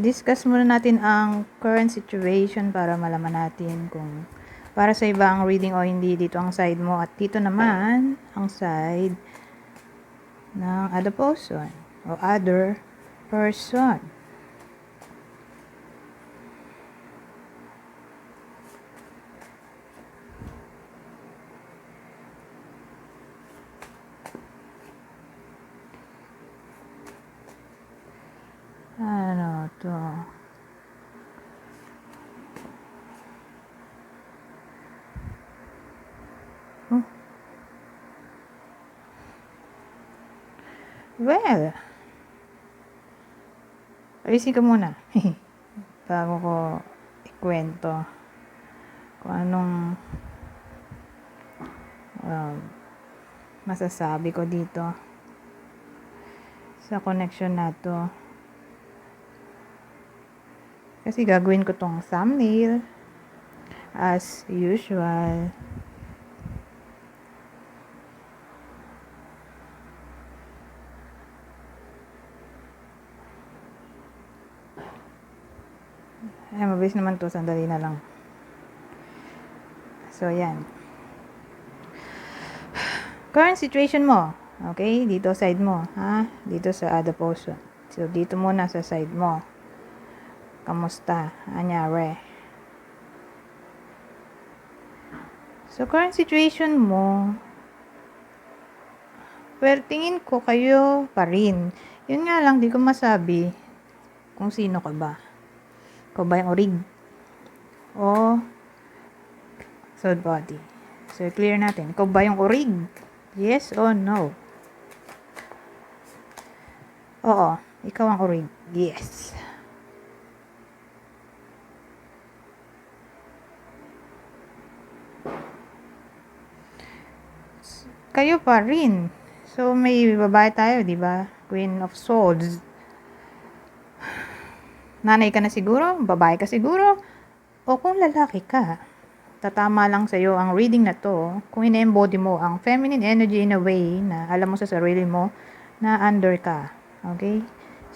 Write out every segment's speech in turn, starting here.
i-discuss muna natin ang current situation para malaman natin kung para sa iba ang reading o hindi dito ang side mo at dito naman ang side ng other person o other person. Ano to? Hmm. Well, ayusin ko muna. Bago ko ikwento kung anong um, masasabi ko dito sa connection na to. Kasi gagawin ko tong thumbnail as usual. Ay, mabilis naman to. Sandali na lang. So, yan. Current situation mo. Okay? Dito side mo. Ha? Dito sa other person. So, dito muna sa side mo. Kamusta? Anyari? So, current situation mo, well, tingin ko kayo pa rin. Yun nga lang, di ko masabi kung sino ka ba. Ikaw ba yung orig? O third body? So, clear natin. Ikaw ba yung orig? Yes or no? Oo, ikaw ang orig. Yes. Kayo pa rin. So, may babae tayo, di ba? Queen of Swords. Nanay ka na siguro? Babae ka siguro? O kung lalaki ka, tatama lang sa'yo ang reading na to kung ine-embody mo ang feminine energy in a way na alam mo sa sarili mo na under ka. Okay?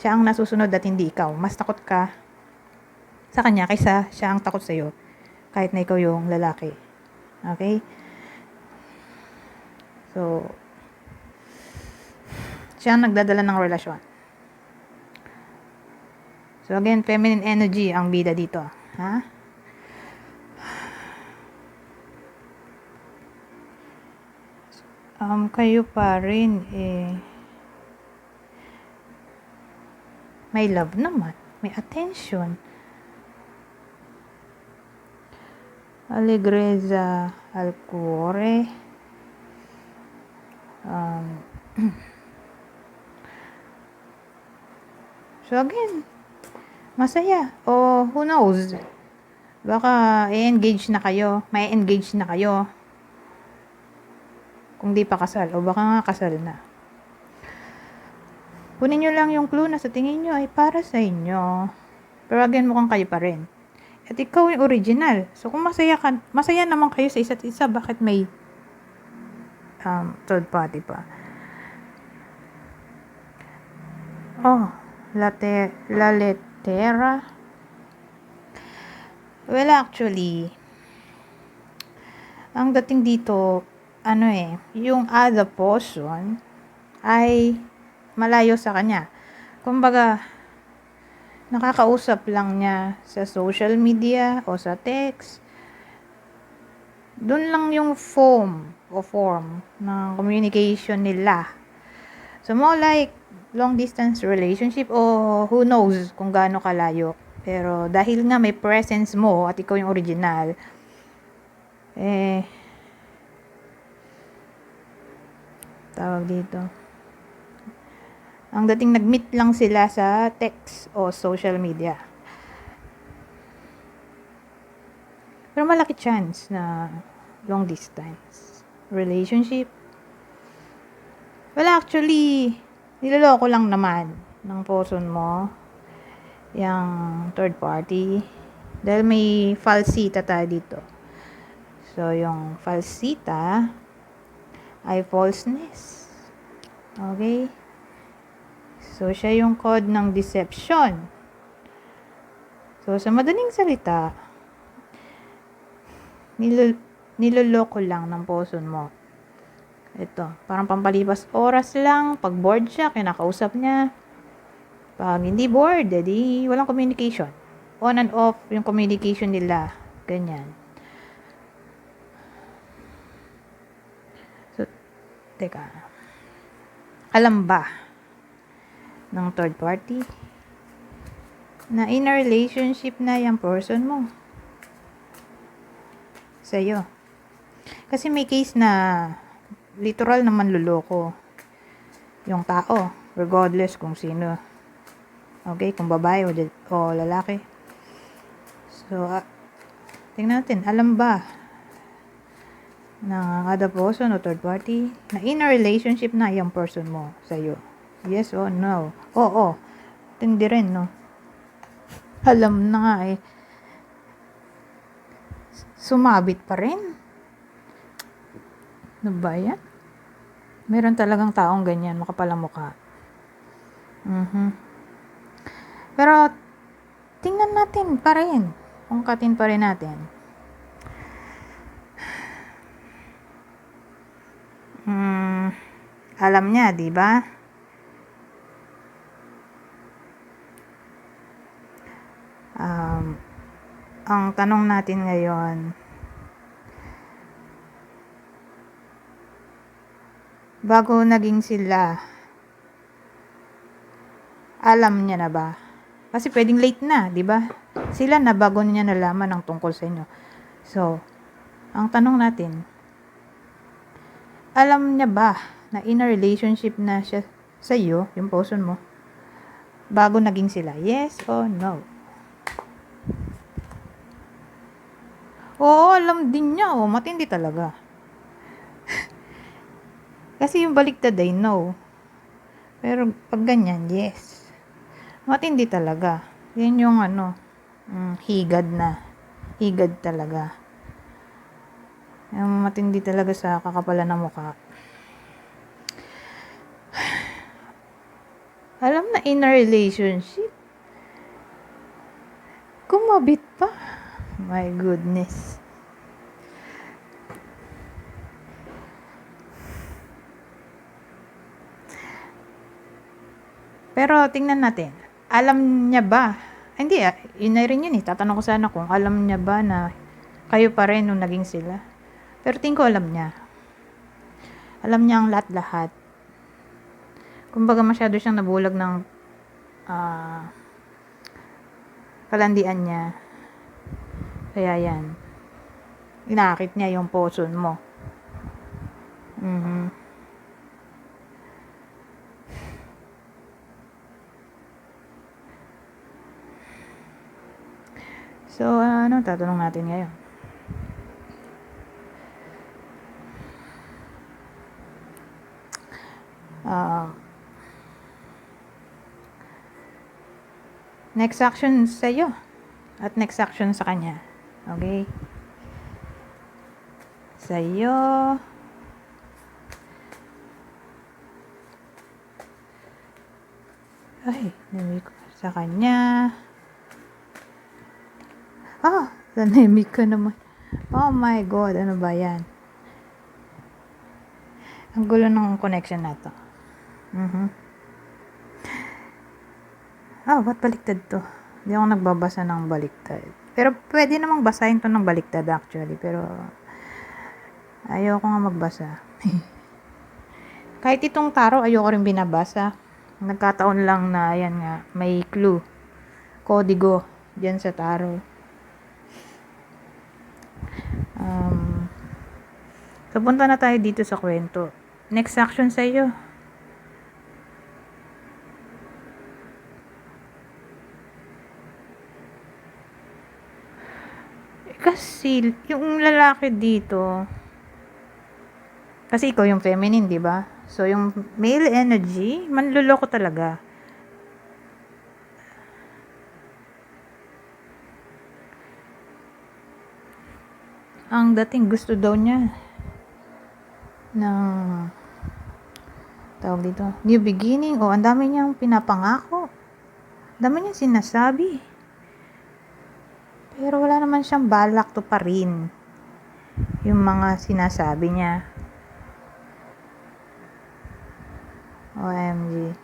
Siya ang nasusunod at hindi ikaw. Mas takot ka sa kanya kaysa siya ang takot sa'yo kahit na ikaw yung lalaki. Okay? So, siya ang nagdadala ng relasyon. So, again, feminine energy ang bida dito. Ha? Um, kayo pa rin, eh, may love naman. May attention. Allegreza al cuore. Um, so again, masaya. O who knows? Baka i-engage na kayo. May engage na kayo. Kung di pa kasal. O baka nga kasal na. Kunin nyo lang yung clue na sa tingin nyo ay para sa inyo. Pero again, mukhang kayo pa rin. At ikaw yung original. So, kung masaya, ka, masaya naman kayo sa isa't isa, bakit may um, third party pa? Oh, late, la letera. Well, actually, ang dating dito, ano eh, yung other person ay malayo sa kanya. Kumbaga, nakakausap lang niya sa social media o sa text. Doon lang yung form o form ng communication nila. So, more like long distance relationship o who knows kung gaano kalayo. Pero dahil nga may presence mo at ikaw yung original, eh, tawag dito. Ang dating nag-meet lang sila sa text o social media. Pero malaki chance na long distance relationship. Well, actually, niloloko lang naman ng person mo yung third party. Dahil may falsita tayo dito. So, yung falsita ay falseness. Okay? So, siya yung code ng deception. So, sa madaling salita, nilol niloloko lang ng person mo. Ito, parang pampalipas oras lang. Pag bored siya, kinakausap niya. Pag hindi bored, edi walang communication. On and off yung communication nila. Ganyan. So, teka. Alam ba ng third party na in a relationship na yung person mo sa'yo? Kasi may case na literal naman luloko yung tao, regardless kung sino. Okay, kung babae o, o lalaki. So, ah, tingnan natin, alam ba ng other person o third party na in a relationship na yung person mo sa'yo? Yes or no? Oo. Tindi rin, no? Alam na nga eh. Sumabit pa rin. Ano ba yan? Meron talagang taong ganyan, makapalang mukha. Mhm. Pero, tingnan natin pa rin. Ungkatin pa rin natin. Hmm, alam niya, di ba? Um, ang tanong natin ngayon, bago naging sila, alam niya na ba? Kasi pwedeng late na, di ba? Sila na bago niya nalaman ang tungkol sa inyo. So, ang tanong natin, alam niya ba na in a relationship na siya sa iyo, yung person mo, bago naging sila? Yes or no? Oo, alam din niya. Oh, matindi talaga. Kasi yung baliktad ay no. Pero pag ganyan, yes. Matindi talaga. Yan yung ano, mm, higad na. Higad talaga. Yung matindi talaga sa kakapalan ng mukha. Alam na in a relationship. Kumabit pa. My goodness. Pero tingnan natin. Alam niya ba? Hindi ah, yun na rin yun eh. Tatanong ko sana kung alam niya ba na kayo pa rin nung naging sila. Pero tingin ko alam niya. Alam niya ang lahat-lahat. Kumbaga masyado siyang nabulag ng ah kalandian niya. Kaya yan. Inakit niya yung poson mo. Mhm. So, ano tatanong natin ngayon? Ah, next action sa iyo at next action sa kanya. Okay? Sa iyo. Ay, namig sa kanya. Ah, nanimik ka naman. Oh my God, ano ba yan? Ang gulo ng connection na to. Mhm. Ah, ba't baliktad to? Hindi ako nagbabasa ng baliktad. Pero pwede namang basahin to ng baliktad actually. Pero ayoko nga magbasa. Kahit itong taro, ayoko rin binabasa. Nagkataon lang na, ayan nga, may clue. Kodigo dyan sa taro. Um, so, punta na tayo dito sa kwento. Next action sa iyo. Kasi, yung lalaki dito, kasi ikaw yung feminine, di ba? So, yung male energy, manluloko talaga. Ang dating gusto daw niya ng tawag dito, new beginning. O, ang dami niyang pinapangako. Ang dami niyang sinasabi. Pero wala naman siyang balak to pa rin yung mga sinasabi niya. OMG.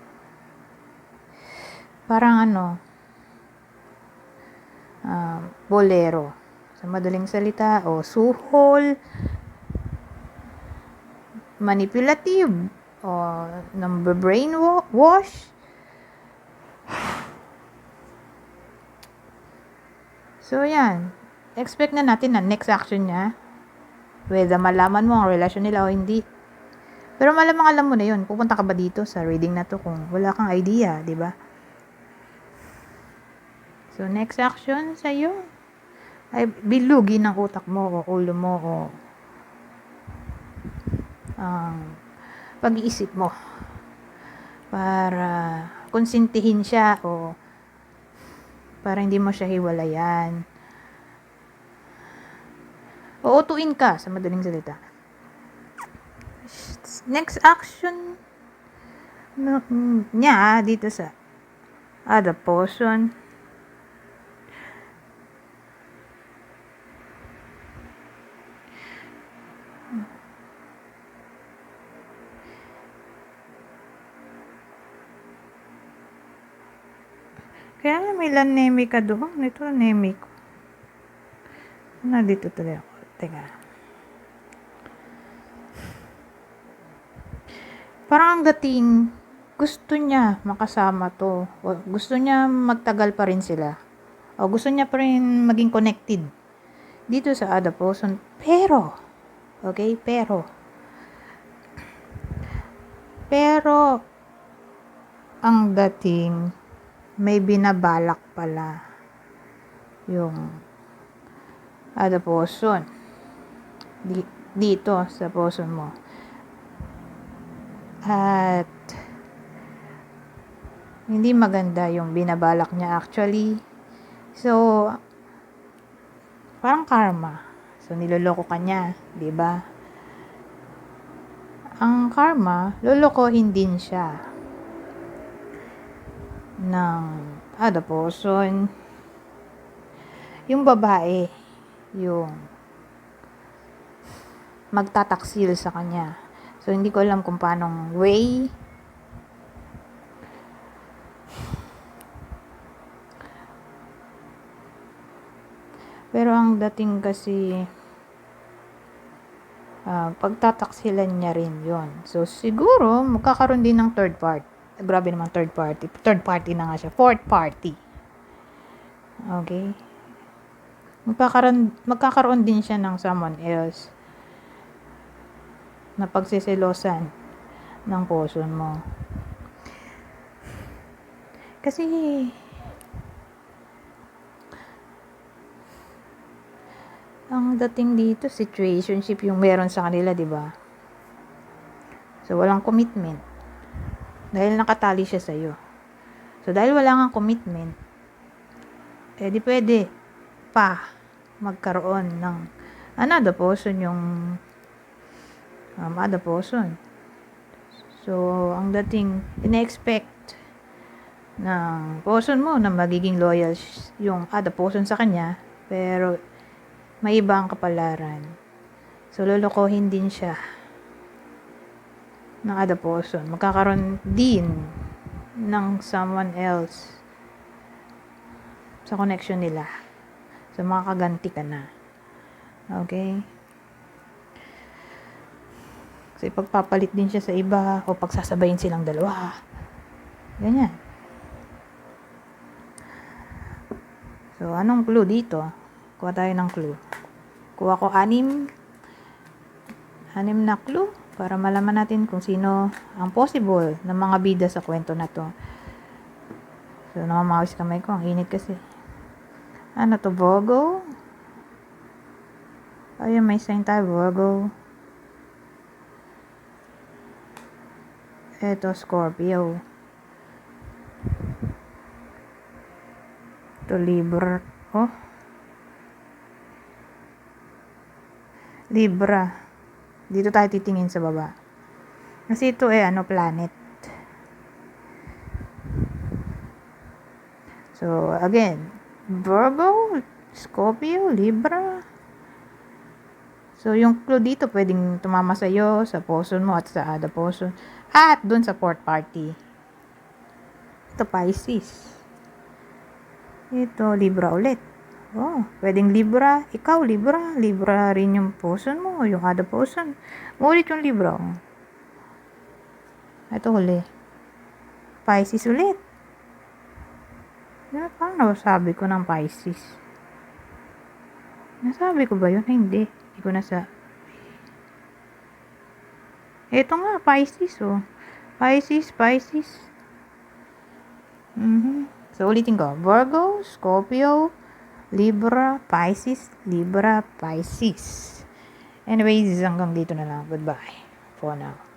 Parang ano, ah, bolero. Sa madaling salita, o suhol, manipulative, o number brainwash. So, yan. Expect na natin na next action niya, whether malaman mo ang relasyon nila o hindi. Pero malamang alam mo na yun. Pupunta ka ba dito sa reading na to kung wala kang idea, di ba? So, next action sa iyo ay bilugin ng utak mo o ulo mo o ang pag-iisip mo para konsintihin siya o para hindi mo siya hiwalayan. O utuin ka sa madaling salita. Next action niya dito sa other lanemi ka doon. Ito lanemi ko. Na dito tuloy ako. Teka. Parang ang dating gusto niya makasama to. O gusto niya magtagal pa rin sila. O gusto niya pa rin maging connected dito sa Ada Poson. Pero, okay, pero, pero, ang dating, may binabalak pala. Yung ada poson di, dito sa poson mo. At hindi maganda yung binabalak niya actually. So parang karma. So niloloko ka niya di ba? Ang karma lolokohin din siya ng ada person yung babae yung magtataksil sa kanya. So hindi ko alam kung paanong way. Pero ang dating kasi uh, pagtataksilan niya rin yon so siguro magkakaroon din ng third part grabe naman third party. Third party na nga siya. Fourth party. Okay? Magkakaroon, magkakaroon din siya ng someone else na pagsisilosan ng puso mo. Kasi ang dating dito situationship yung meron sa kanila, 'di ba? So walang commitment. Dahil nakatali siya sa iyo. So, dahil wala kang commitment, eh di pwede pa magkaroon ng another person yung um, other person. So, ang dating ina-expect ng person mo na magiging loyal yung other person sa kanya, pero may iba ang kapalaran. So, lolokohin din siya ng other person. Magkakaroon din ng someone else sa connection nila. So, makakaganti ka na. Okay? So, ipagpapalit din siya sa iba o pagsasabayin silang dalawa. Ganyan. So, anong clue dito? Kuha tayo ng clue. Kuha ko anim. Anim na clue para malaman natin kung sino ang possible ng mga bida sa kwento na to. So, namamawis kamay ko. Ang init kasi. Ano to, Virgo? Ayun, may sign tayo, Virgo. Ito, Scorpio. Ito, Libra. Oh. Libra. Dito tayo titingin sa baba. Kasi ito eh, ano, planet. So, again, Virgo, Scorpio, Libra. So, yung clue dito pwedeng tumama sa iyo, sa person mo at sa other person. At dun sa fourth party. Ito, Pisces. Ito, Libra ulit. Oh, pwedeng Libra. Ikaw, Libra. Libra rin yung person mo, yung other person. Ulit yung Libra. oh. Ito huli. Pisces ulit. Ano, paano sabi ko ng Pisces? Nasabi ko ba yun? Hindi. Hindi ko nasa... Ito nga, Pisces, oh. Pisces, Pisces. Mhm. So, ulitin ko. Virgo, Scorpio, Libra, Pisces, Libra, Pisces. Anyways, hanggang dito na lang. Goodbye for now.